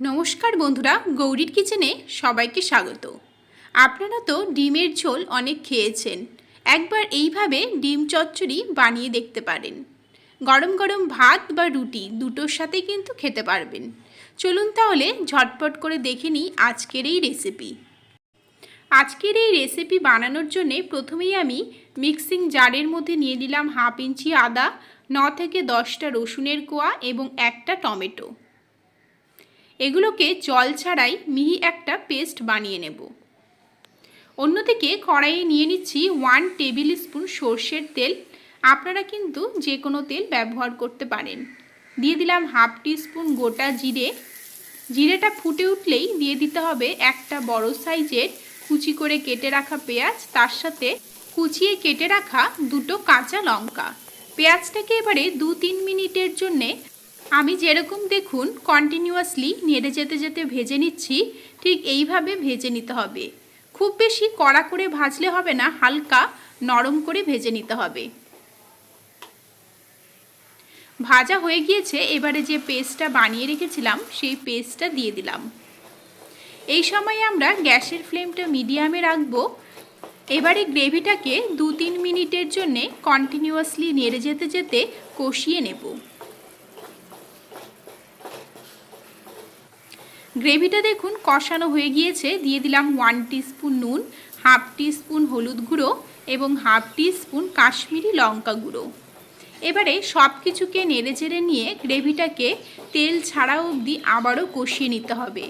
নমস্কার বন্ধুরা, গৌরীর কিচেনে সবাইকে স্বাগত। আপনারা তো ডিমের ঝোল অনেক খেয়েছেন। একবার এইভাবে ডিম চচ্চড়ি বানিয়ে দেখতে পারেন। গরম গরম ভাত বা রুটি দুটোর সাথে কিন্তু খেতে পারবেন। চলুন তাহলে ঝটপট করে দেখে নিই আজকের এই রেসিপি আজকের এই রেসিপি বানানোর জন্যে প্রথমেই আমি মিক্সিং জারের মধ্যে নিয়ে নিলাম হাফ ইঞ্চি আদা, ন থেকে দশটা রসুনের কোয়া এবং একটা টমেটো। এগুলোকে জল ছাড়াই মিহি একটা পেস্ট বানিয়ে নেব। অন্যদিকে কড়াইয়ে নিয়ে নিচ্ছি ওয়ান টেবিল স্পুন সর্ষের তেল। আপনারা কিন্তু যে কোনো তেল ব্যবহার করতে পারেন। দিয়ে দিলাম হাফ টি স্পুন গোটা জিরে। জিরেটা ফুটে উঠলেই দিয়ে দিতে হবে একটা বড় সাইজের কুচি করে কেটে রাখা পেঁয়াজ, তার সাথে কুচিয়ে কেটে রাখা দুটো কাঁচা লঙ্কা। পেঁয়াজটাকে এবারে দু তিন মিনিটের জন্যে আমি যেরকম দেখুন কন্টিনিউয়াসলি নেড়ে যেতে যেতে ভেজে নিচ্ছি, ঠিক এইভাবে ভেজে নিতে হবে। খুব বেশি কড়া করে ভাজলে হবে না, হালকা নরম করে ভেজে নিতে হবে। ভাজা হয়ে গিয়েছে, এবারে যে পেস্টটা বানিয়ে রেখেছিলাম, সেই পেস্টটা দিয়ে দিলাম। এই সময় আমরা গ্যাসের ফ্লেমটা মিডিয়ামে রাখব। এবারে গ্রেভিটাকে দু তিন মিনিটের জন্যে কন্টিনিউয়াসলি নেড়ে যেতে যেতে কষিয়ে নেব। গ্রেভিটা দেখুন কষানো হয়ে গিয়েছে। দিয়ে দিলাম ওয়ান স্পুন নুন হাফ স্পুন হলুদ গুঁড়ো এবং হাফ স্পুন কাশ্মীরি লঙ্কা গুঁড়ো। এবারে সব কিছুকে নেড়ে চেড়ে নিয়ে গ্রেভিটাকে তেল ছাড়া অবধি আবারও কষিয়ে নিতে হবে।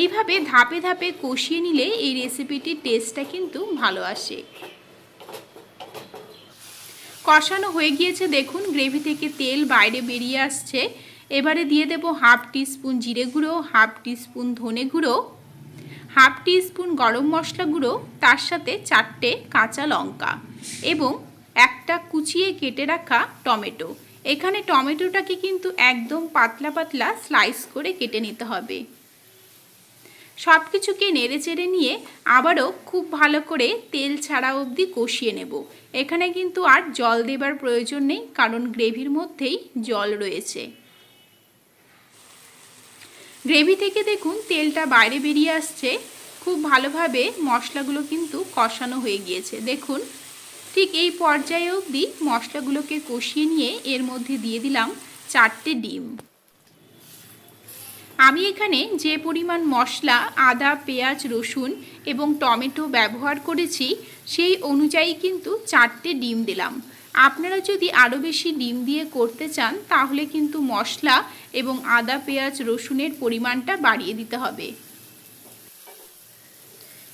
এইভাবে ধাপে ধাপে কষিয়ে নিলে এই রেসিপিটির টেস্টটা কিন্তু ভালো আসে। কষানো হয়ে গিয়েছে দেখুন, গ্রেভি থেকে তেল বাইরে বেরিয়ে আসছে। এবারে দিয়ে দেব হাফ স্পুন জিরে গুঁড়ো, হাফ স্পুন ধনে গুঁড়ো, হাফ স্পুন গরম মশলা গুঁড়ো, তার সাথে চারটে কাঁচা লঙ্কা এবং একটা কুচিয়ে কেটে রাখা টমেটো। এখানে টমেটোটাকে কিন্তু একদম পাতলা পাতলা স্লাইস করে কেটে নিতে হবে। সব কিছুকে নেড়ে চেড়ে নিয়ে আবারও খুব ভালো করে তেল ছাড়া অবধি কষিয়ে নেব। এখানে কিন্তু আর জল দেবার প্রয়োজন নেই, কারণ গ্রেভির মধ্যেই জল রয়েছে। গ্রেভি থেকে দেখুন তেলটা বাইরে বেরিয়ে আসছে। খুব ভালোভাবে মশলাগুলো কিন্তু কষানো হয়ে গিয়েছে। দেখুন, ঠিক এই পর্যায়ে অবধি মশলাগুলোকে কষিয়ে নিয়ে এর মধ্যে দিয়ে দিলাম চারটে ডিম। আমি এখানে যে পরিমাণ মশলা, আদা, পেঁয়াজ, রসুন এবং টমেটো ব্যবহার করেছি, সেই অনুযায়ী কিন্তু চারটে ডিম দিলাম। আপনারা যদি আরও বেশি ডিম দিয়ে করতে চান, তাহলে কিন্তু মশলা এবং আদা, পেঁয়াজ, রসুনের পরিমাণটা বাড়িয়ে দিতে হবে।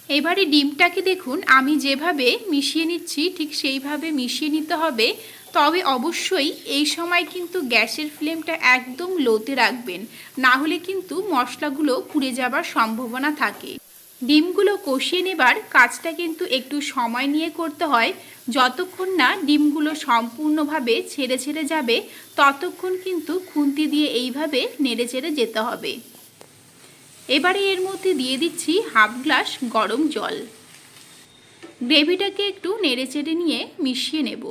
এবারে ডিমটাকে দেখুন, আমি যেভাবে মিশিয়ে নিচ্ছি ঠিক সেইভাবে মিশিয়ে নিতে হবে। তবে অবশ্যই এই সময় কিন্তু গ্যাসের ফ্লেমটা একদম লোতে রাখবেন, না হলে কিন্তু মশলাগুলো পুড়ে যাবার সম্ভাবনা থাকে। ডিমগুলো কষিয়ে নেবার কাজটা কিন্তু একটু সময় নিয়ে করতে হয়। যতক্ষণ না ডিমগুলো সম্পূর্ণভাবে ছেড়ে ছেড়ে যাবে, ততক্ষণ কিন্তু খুন্তি দিয়ে এইভাবে নেড়ে চেড়ে যেতে হবে। এবারে এর মধ্যে দিয়ে দিচ্ছি হাফ গ্লাস গরম জল। গ্রেভিটাকে একটু নেড়ে চেড়ে নিয়ে মিশিয়ে নেব।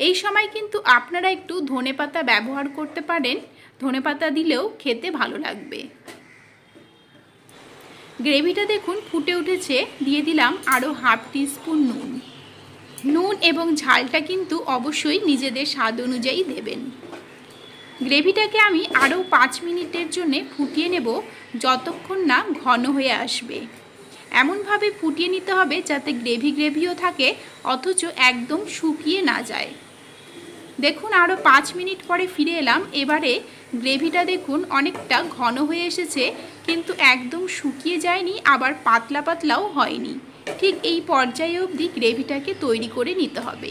এই সময় কিন্তু আপনারা একটু ধনে পাতা ব্যবহার করতে পারেন। ধনে পাতা দিলেও খেতে ভালো লাগবে। গ্রেভিটা দেখুন ফুটে উঠেছে। দিয়ে দিলাম আরও হাফ স্পুন নুন। নুন এবং ঝালটা কিন্তু অবশ্যই নিজেদের স্বাদ অনুযায়ী দেবেন। গ্রেভিটাকে আমি আরও পাঁচ মিনিটের জন্যে ফুটিয়ে নেব যতক্ষণ না ঘন হয়ে আসবে। এমনভাবে ফুটিয়ে নিতে হবে যাতে গ্রেভি গ্রেভিও থাকে, অথচ একদম শুকিয়ে না যায়। দেখুন আরও পাঁচ মিনিট পরে ফিরে এলাম। এবারে গ্রেভিটা দেখুন অনেকটা ঘন হয়ে এসেছে, কিন্তু একদম শুকিয়ে যায়নি, আবার পাতলা পাতলাও হয়নি। ঠিক এই পর্যায়ে অবধি গ্রেভিটাকে তৈরি করে নিতে হবে।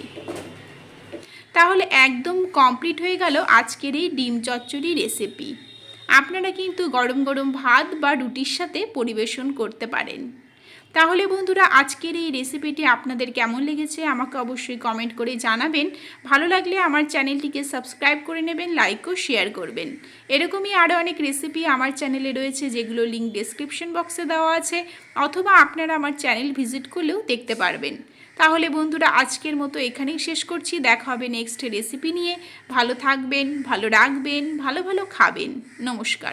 তাহলে একদম কমপ্লিট হয়ে গেল আজকের এই ডিম চচ্চড়ি রেসিপি। আপনারা কিন্তু গরম গরম ভাত বা রুটির সাথে পরিবেশন করতে পারেন। তাহলে বন্ধুরা, আজকের এই রেসিপিটি আপনাদের কেমন লেগেছে? আমাকে অবশ্যই কমেন্ট করে জানাবেন। ভালো লাগলে আমার চ্যানেলটিকে সাবস্ক্রাইব করে নেবেন লাইক ও শেয়ার করবেন। এরকমই আরও অনেক রেসিপি আমার চ্যানেলে রয়েছে, যেগুলো লিঙ্ক ডেসক্রিপশন বক্সে দেওয়া আছে, অথবা আপনারা আমার চ্যানেল ভিজিট করলেও দেখতে পারবেন। তাহলে বন্ধুরা, আজকের মতো এখানেই শেষ করছি। দেখা হবে নেক্সট রেসিপি নিয়ে। ভালো থাকবেন, ভালো রাখবেন, ভালো ভালো খাবেন। নমস্কার।